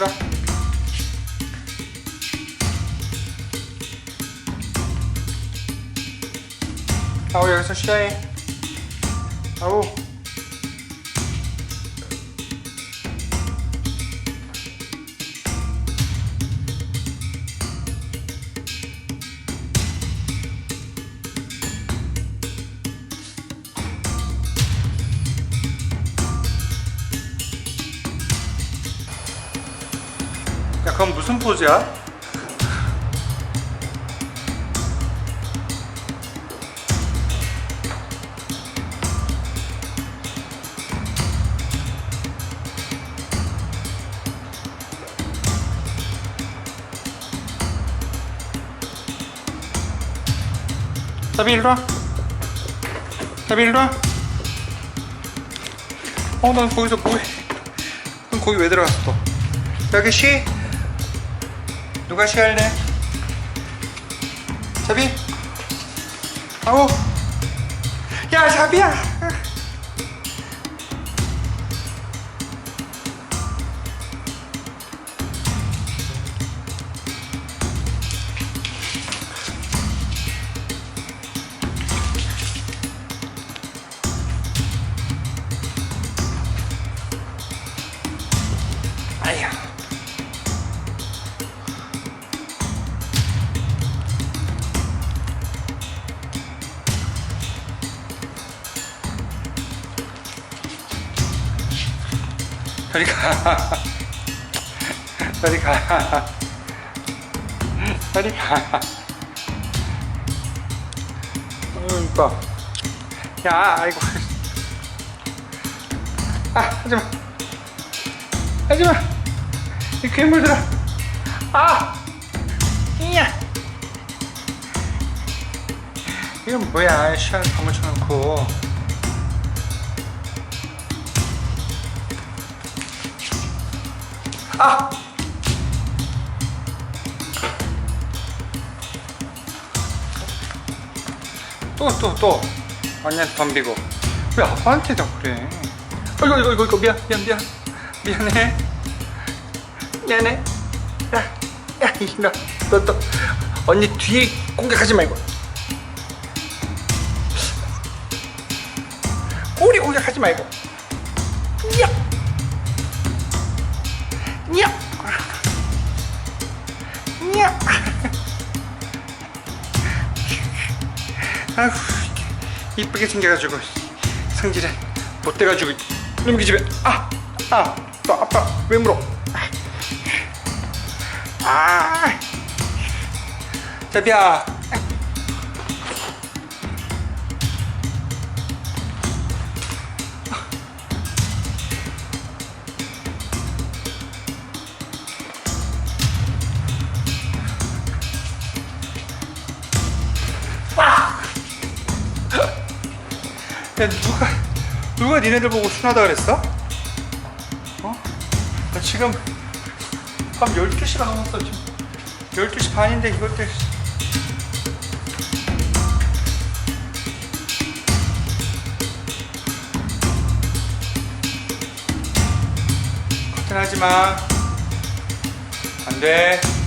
일로 와. 아우 여기 그건 무슨 포즈야? 사비 일로 와. 사비 일로 와. 어, 난 거기서 뭐해? 넌 거기 왜 들어갔어 또? 여기 쉬. 누가 쉬할래? 사비. 아우. 야, 사비야. 아야. 저리 가. 저리 가. 저리 가. 어, 이뻐. 야, 아이고. 아, 하지 마. 하지 마. 이 괴물들아. 아! 이야! 이건 뭐야, 시간 다 묻혀놓고. 아! 또, 또, 또. 언니한테 덤비고. 왜 아빠한테 다 그래? 어이구, 이거, 이거, 이거, 미안, 미안, 미안. 미안해. 미안해. 야, 야, 이놈. 너, 또, 언니 뒤에 공격하지 말고. 꼬리 공격하지 말고. 아휴, 이쁘게 생겨가지고 성질은 못 돼가지고 놈기 집에 아! 아! 또 아빠 왜 물어? 아! 자비야 야 누가 누가 니네들 보고 순하다 그랬어? 어? 나 지금 밤 12시가 넘었어 지금 12시 반인데 이것 때문에 커튼 하지마 안돼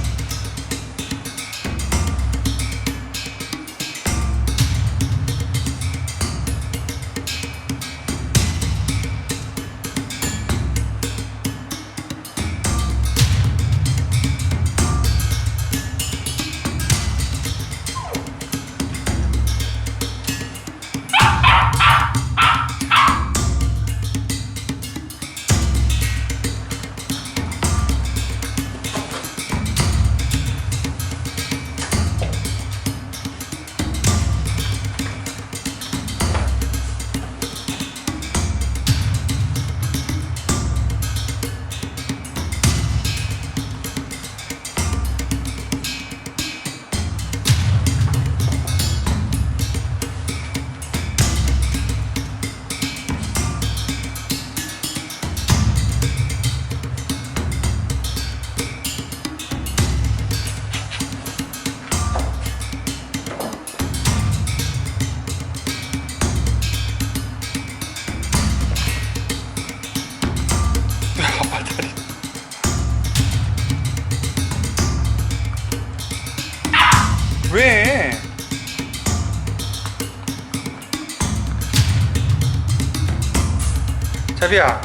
자비야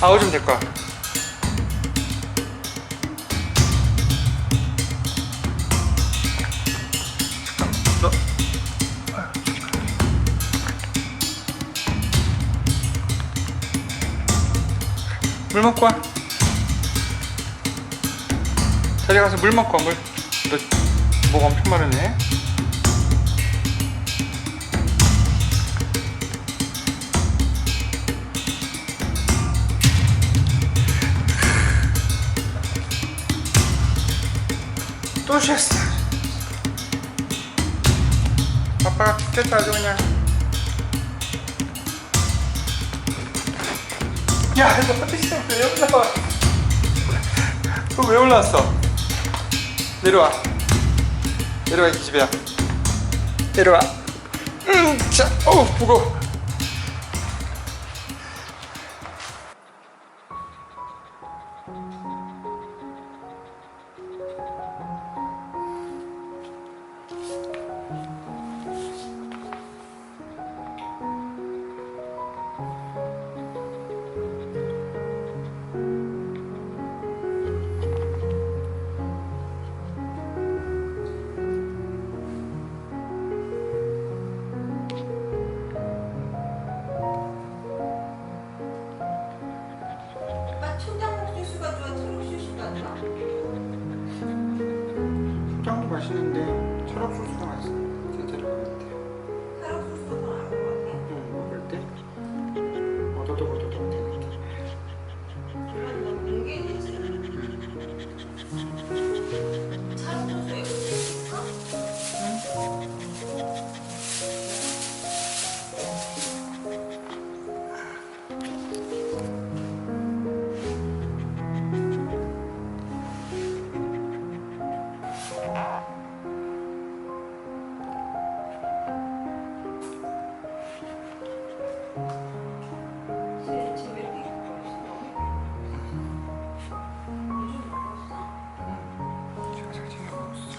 아우 좀 될까? 너물 먹고 와. 자리 가서 물 먹고 와, 물. 너목 엄청 마르네. 또 쉬었어. 아빠가 죽겠다 아주 그냥. 야, 이거 진짜 왜 올라와? 너왜 올라왔어? 내려와. 내려와 이 집이야. 내려와. 음, 자, 어우 무거워. 오빠 上。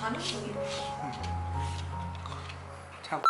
가는 거기? 참.